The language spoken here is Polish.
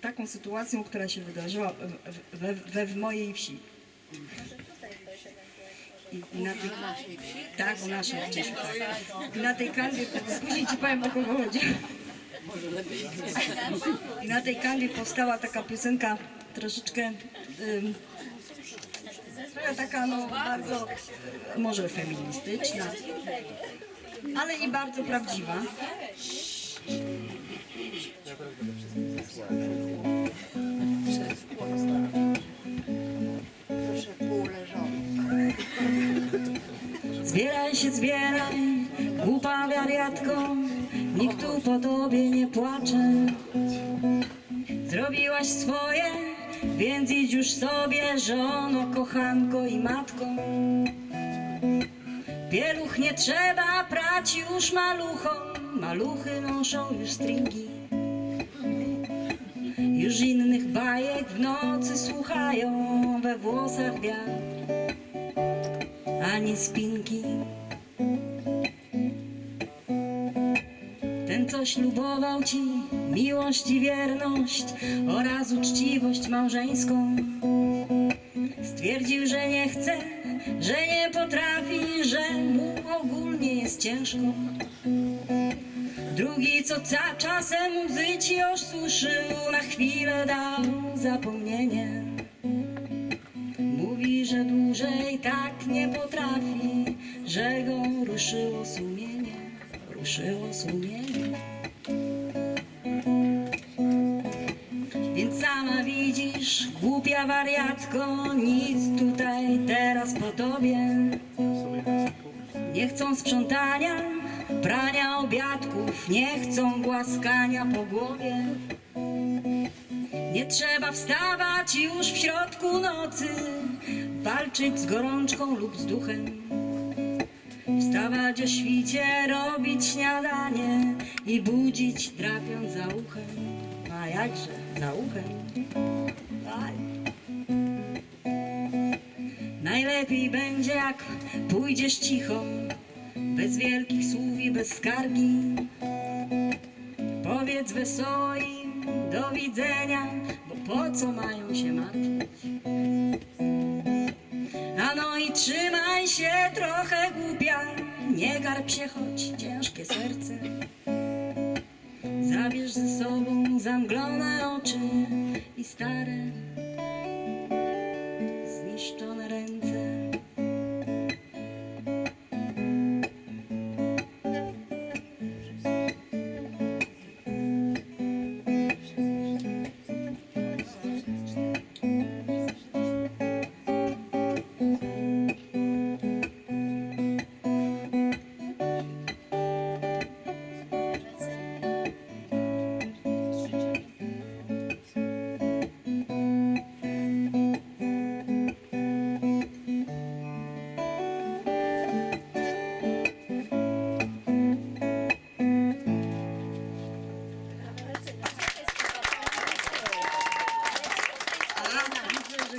taką sytuacją, która się wydarzyła we, we, w mojej wsi. I, i na tej, tak, u naszej wsi. I na tej kanwie, później ci powiem o kogo chodzi. I na tej kanwie powstała taka piosenka troszeczkę trochę taka no bardzo może feministyczna, ale i bardzo prawdziwa. Proszę Zbieraj się, zbieraj, głupa wariatko, nikt tu po tobie nie płacze. Zrobiłaś swoje, więc idź już sobie, żono, kochanko i matko. Pieluch nie trzeba prać już maluchom, maluchy noszą już stringi. Już innych bajek w nocy słuchają we włosach wiatr ani spinki. Ten, co ślubował ci miłość i wierność oraz uczciwość małżeńską, stwierdził, że nie chce, że nie potrafi, że mu ogólnie jest ciężko. Drugi, co ca czasem łzy ci osuszył, na chwilę dał zapomnienie. Dłużej tak nie potrafi, że go ruszyło sumienie, ruszyło sumienie. Więc sama widzisz, głupia wariatko, nic tutaj teraz po tobie. Nie chcą sprzątania, prania obiadków, nie chcą głaskania po głowie. Nie trzeba wstawać już w środku nocy, walczyć z gorączką lub z duchem. Wstawać o świcie, robić śniadanie i budzić trafiąc za uchem. A jakże, za uchem. Aj. Najlepiej będzie jak pójdziesz cicho, bez wielkich słów i bez skargi. Powiedz wesoło im do widzenia, bo po co mają się martwić? A no i trzymaj się trochę głupia, nie garb się, choć ciężkie serce.